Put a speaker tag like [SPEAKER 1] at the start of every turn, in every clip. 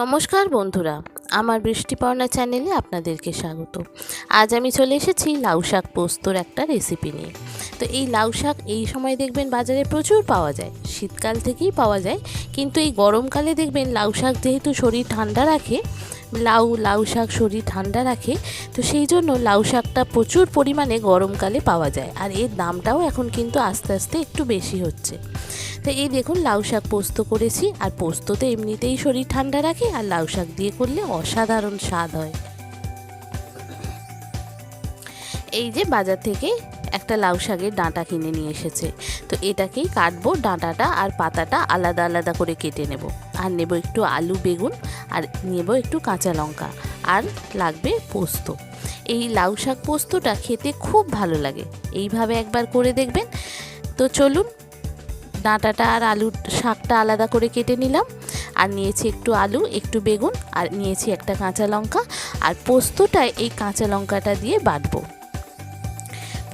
[SPEAKER 1] নমস্কার বন্ধুরা, আমার বৃষ্টিপর্ণা চ্যানেলে আপনাদেরকে স্বাগত। আজ আমি চলে এসেছি লাউ শাক পোস্তর একটা রেসিপি নিয়ে। তো এই লাউ শাক এই সময় দেখবেন বাজারে প্রচুর পাওয়া যায়, শীতকাল থেকেই পাওয়া যায়, কিন্তু এই গরমকালে দেখবেন লাউ শাক যেহেতু শরীর ঠান্ডা রাখে লাউ লাউ শাক শরীর ঠান্ডা রাখে, তো সেই জন্য লাউ শাকটা প্রচুর পরিমাণে গরমকালে পাওয়া যায়। আর এর দামটাও এখন কিন্তু আস্তে আস্তে একটু বেশি হচ্ছে। তো এই দেখুন, লাউ শাক পোস্ত করেছি, আর পোস্ত তো এমনিতেই শরীর ঠান্ডা রাখে, আর লাউ শাক দিয়ে করলে অসাধারণ স্বাদ হয়। এই যে বাজার থেকে একটা লাউ শাকের ডাঁটা কিনে নিয়ে এসেছে। তো এটাকেই কাটবো, ডাঁটাটা আর পাতাটা আলাদা আলাদা করে কেটে নেব। আর নেব একটু আলু, বেগুন আর নেব একটু কাঁচা লঙ্কা আর লাগবে পোস্ত। এই লাউ শাক পোস্তটা খেতে খুব ভালো লাগে। এইভাবে একবার করে দেখবেন। তো চলুন, ডাঁটাটা আর আলুর শাকটা আলাদা করে কেটে নিলাম। আর নিয়েছি একটু আলু, একটু বেগুন আর নিয়েছি একটা কাঁচা লঙ্কা। আর পোস্তটায় এই কাঁচা লঙ্কাটা দিয়ে বাটবো।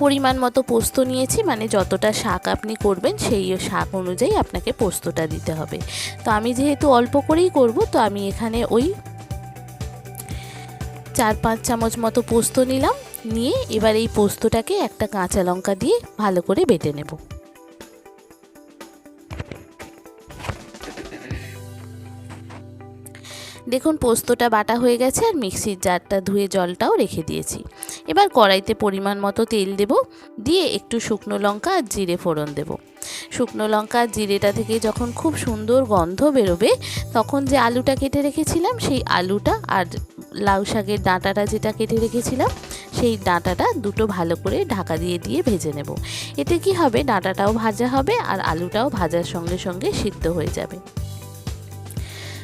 [SPEAKER 1] পরিমাণ মতো পোস্ত নিয়েছি মানে যতটা শাক আপনি করবেন সেই শাক অনুযায়ী আপনাকে পোস্তটা দিতে হবে। তো আমি যেহেতু অল্প করেই করব, তো আমি এখানে ওই চার পাঁচ চামচ মতো পোস্ত নিলাম, নিয়ে এবার এই পোস্তটাকে একটা কাঁচা লঙ্কা দিয়ে ভালো করে বেটে নেব। দেখুন, পোস্তটা বাটা হয়ে গেছে আর মিক্সির জারটা ধুয়ে জলটাও রেখে দিয়েছি। এবার কড়াইতে পরিমাণ মতো তেল দেব, দিয়ে একটু শুকনো লঙ্কা আর জিরে ফোড়ন দেব। শুকনো লঙ্কা আর জিরেটা থেকে যখন খুব সুন্দর গন্ধ বেরোবে, তখন যে আলুটা কেটে রেখেছিলাম, সেই আলুটা আর লাউ শাকের ডাঁটাটা যেটা কেটে রেখেছিলাম, সেই ডাঁটাটা দুটো ভালো করে ঢাকা দিয়ে দিয়ে ভেজে নেব। এতে কি হবে? ডাঁটাটাও ভাজা হবে আর আলুটাও ভাজার সঙ্গে সঙ্গে সিদ্ধ হয়ে যাবে।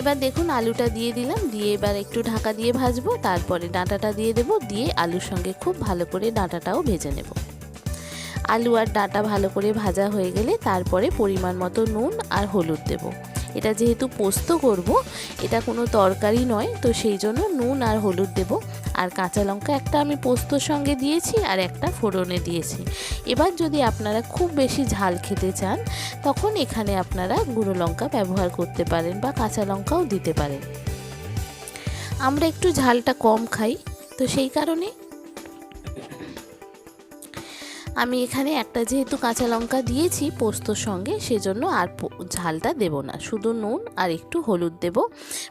[SPEAKER 1] এবার দেখুন আলুটা দিয়ে দিলাম, দিয়ে এবার একটু ঢাকা দিয়ে ভাজবো, তারপরে ডাঁটাটা দিয়ে দেব, দিয়ে আলুর সঙ্গে খুব ভালো করে ডাঁটাটাও ভেজে নেব। আলু আর ডাঁটা ভালো করে ভাজা হয়ে গেলে তারপরে পরিমাণ মতো নুন আর হলুদ দেব। এটা যেহেতু পোস্ত করব, এটা কোনো তরকারি নয়, তো সেই জন্য নুন আর হলুদ দেব। আর কাঁচা লঙ্কা একটা আমি পোস্তর সঙ্গে দিয়েছি আর একটা ফোড়নে দিয়েছি। এবার যদি আপনারা খুব বেশি ঝাল খেতে চান, তখন এখানে আপনারা গুঁড়ো লঙ্কা ব্যবহার করতে পারেন বা কাঁচা লঙ্কাও দিতে পারেন। আমরা একটু ঝালটা কম খাই, তো সেই কারণে আমি এখানে একটা যেহেতু কাঁচা লঙ্কা দিয়েছি পোস্তর সঙ্গে, সেজন্য আর ঝালটা দেব না। শুধু নুন আর একটু হলুদ দেব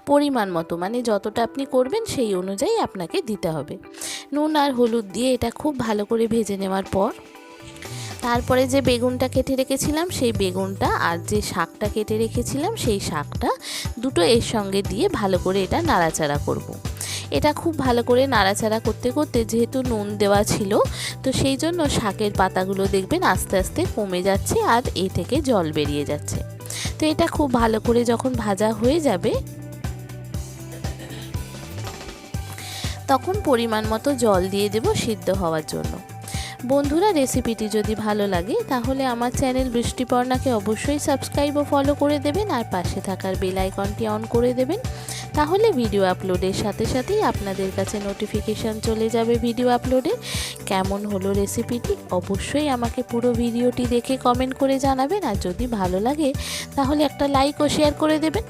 [SPEAKER 1] পরিমাণ মতো। মানে যতটা আপনি করবেন সেই অনুযায়ী আপনাকে দিতে হবে। নুন আর হলুদ দিয়ে এটা খুব ভালো করে ভেজে নেওয়ার পর তারপরে যে বেগুনটা কেটে রেখেছিলাম, সেই বেগুনটা আর যে শাকটা কেটে রেখেছিলাম, সেই শাকটা দুটো এর সঙ্গে দিয়ে ভালো করে এটা নাড়াচাড়া করব। এটা খুব ভালো করে নাড়াচাড়া করতে করতে যেহেতু নুন দেওয়া ছিল, তো সেই জন্য শাকের পাতাগুলো দেখবেন আস্তে আস্তে কমে যাচ্ছে আর এ থেকে জল বেরিয়ে যাচ্ছে তো এটা খুব ভালো করে যখন ভাজা হয়ে যাবে, তখন পরিমাণ মতো জল দিয়ে দেব সিদ্ধ হওয়ার জন্য বন্ধুরা রেসিপিটি যদি ভালো লাগে, তাহলে আমার চ্যানেল বৃষ্টিপর্ণাকে অবশ্যই সাবস্ক্রাইব ও ফলো করে দেবেন আর পাশে থাকার বেল আইকনটি অন করে দেবেন। তাহলে ভিডিও আপলোডের সাথে সাথেই আপনাদের কাছে নোটিফিকেশান চলে যাবে ভিডিও আপলোডে। কেমন হলো রেসিপিটি অবশ্যই আমাকে পুরো ভিডিওটি দেখে কমেন্ট করে জানাবেন, আর যদি ভালো লাগে, তাহলে একটা লাইক ও শেয়ার করে দেবেন।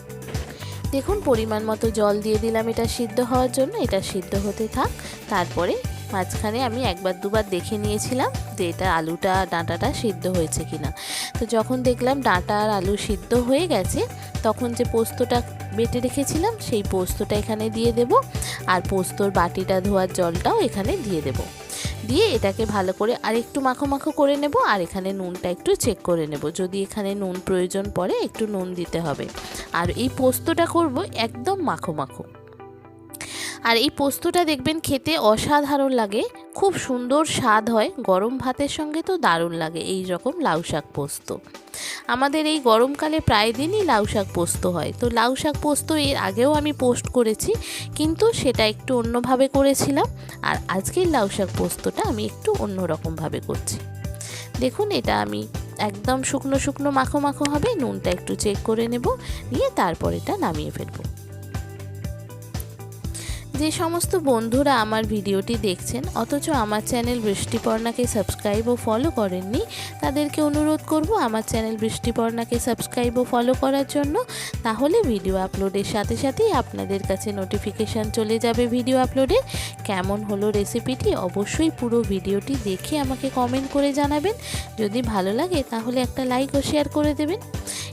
[SPEAKER 1] দেখুন, পরিমাণ মতো জল দিয়ে দিলাম এটা সিদ্ধ হওয়ার জন্য, এটা সিদ্ধ হতে থাক। তারপরে মাঝখানে আমি একবার দুবার দেখে নিয়েছিলাম যে এটা আলুটা ডাঁটাটা সিদ্ধ হয়েছে কিনা। তো যখন দেখলাম ডাঁটা আর আলু সিদ্ধ হয়ে গেছে, তখন যে পোস্তটা বেটে রেখেছিলাম, সেই পোস্তটা এখানে দিয়ে দেব আর পোস্তর বাটিটা ধোয়ার জলটাও এখানে দিয়ে দেব। দিয়ে এটাকে ভালো করে আর একটু মাখো মাখো করে নেব আর এখানে নুনটা একটু চেক করে নেব। যদি এখানে নুন প্রয়োজন পড়ে, একটু নুন দিতে হবে। আর এই পোস্তটা করব একদম মাখো মাখো। আর এই পোস্তটা দেখবেন খেতে অসাধারণ লাগে। খুব সুন্দর স্বাদ হয়। গরম ভাতের সঙ্গে তো দারুণ লাগে এই রকম লাউ শাক পোস্ত। আমাদের এই গরমকালে প্রায় দিনই লাউ শাক পোস্ত হয়। তো লাউ শাক পোস্ত এর আগেও আমি পোস্ট করেছি, কিন্তু সেটা একটু অন্যভাবে করেছিলাম। আর আজকের লাউ শাক পোস্তটা আমি একটু অন্যরকমভাবে করছি। দেখুন, এটা আমি একদম শুকনো শুকনো মাখো মাখো হবে। নুনটা একটু চেক করে নেব। নিয়ে তারপর এটা নামিয়ে ফেলব। যে সমস্ত বন্ধুরা আমার ভিডিওটি দেখছেন, অথচ আমার চ্যানেল বৃষ্টিপর্ণাকে সাবস্ক্রাইব ও ফলো করেননি, তাদেরকে অনুরোধ করব আমার চ্যানেল বৃষ্টিপর্ণাকে সাবস্ক্রাইব ও ফলো করার জন্য। তাহলে ভিডিও আপলোডের সাথে সাথেই আপনাদের কাছে নোটিফিকেশান চলে যাবে ভিডিও আপলোডের। কেমন হলো রেসিপিটি অবশ্যই পুরো ভিডিওটি দেখে আমাকে কমেন্ট করে জানাবেন। যদি ভালো লাগে তাহলে একটা লাইক ও শেয়ার করে দেবেন।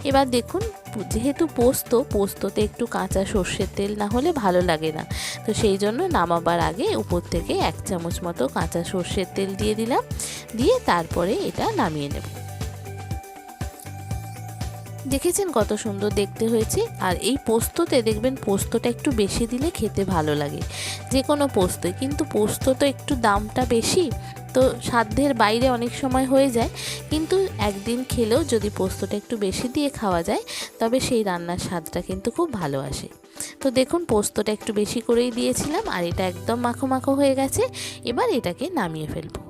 [SPEAKER 1] এবার দেখুন যেহেতু পোস্ত, পোস্ততে একটু কাঁচা সর্ষের তেল না হলে ভালো লাগে না। তো সেই জন্য নামাবার আগে উপর থেকে এক চামচ মতো কাঁচা সর্ষের তেল দিয়ে দিলাম। দিয়ে তারপরে এটা নামিয়ে নেব। দেখেছেন কত সুন্দর দেখতে হয়েছে? আর এই পোস্ততে দেখবেন পোস্তটা একটু বেশি দিলে খেতে ভালো লাগে। যে কোনো পোস্তই কিন্তু পোস্ত তো একটু দামটা বেশি তো সাধ্যের বাইরে অনেক সময় হয়ে যায়, কিন্তু একদিন খেলেও যদি পোস্তটা একটু বেশি দিয়ে খাওয়া যায়, তবে সেই রান্নার স্বাদটা কিন্তু খুব ভালো আসে। তো দেখুন, পোস্তটা একটু বেশি করেই দিয়েছিলাম আর এটা একদম মাখো মাখো হয়ে গেছে, এবার এটাকে নামিয়ে ফেলব।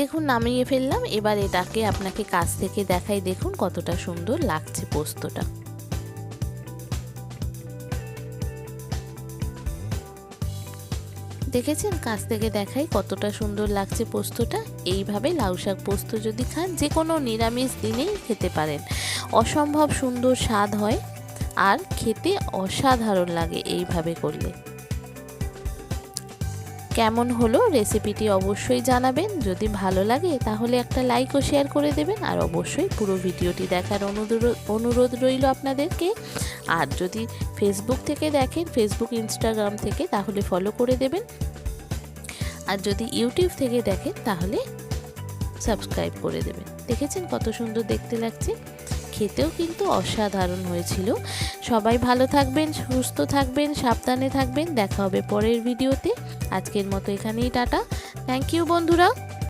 [SPEAKER 1] দেখুন, নামিয়ে ফেললাম। এবার এটাকে আপনাকে কাছ থেকে দেখাই। দেখুন কতটা সুন্দর লাগছে পোস্তটা। দেখেছেন? কাছ থেকে দেখাই কতটা সুন্দর লাগছে পোস্তটা। এইভাবে লাউ শাক পোস্ত যদি খান যে কোনো নিরামিষ দিনেই খেতে পারেন। অসম্ভব সুন্দর স্বাদ হয়। আর খেতে অসাধারণ লাগে এইভাবে করলে। কেমন হলো রেসিপিটি অবশ্যই জানাবেন। যদি ভালো লাগে তাহলে একটা লাইক ও শেয়ার করে দেবেন আর অবশ্যই পুরো ভিডিওটি দেখার অনুরোধ অনুরোধ রইল আপনাদেরকে। আর যদি ফেসবুক থেকে দেখেন ফেসবুক ইনস্টাগ্রাম থেকে তাহলে ফলো করে দেবেন। আর যদি ইউটিউব থেকে দেখেন তাহলে সাবস্ক্রাইব করে দেবেন। দেখেছেন কত সুন্দর দেখতে লাগছে? খেতেও কিন্তু অসাধারণ হয়েছিল। সবাই ভালো থাকবেন, সুস্থ থাকবেন, সাবধানে থাকবেন। দেখা হবে পরের ভিডিওতে। আজকের মতো এখানেই টাটা। থ্যাংক ইউ বন্ধুরা।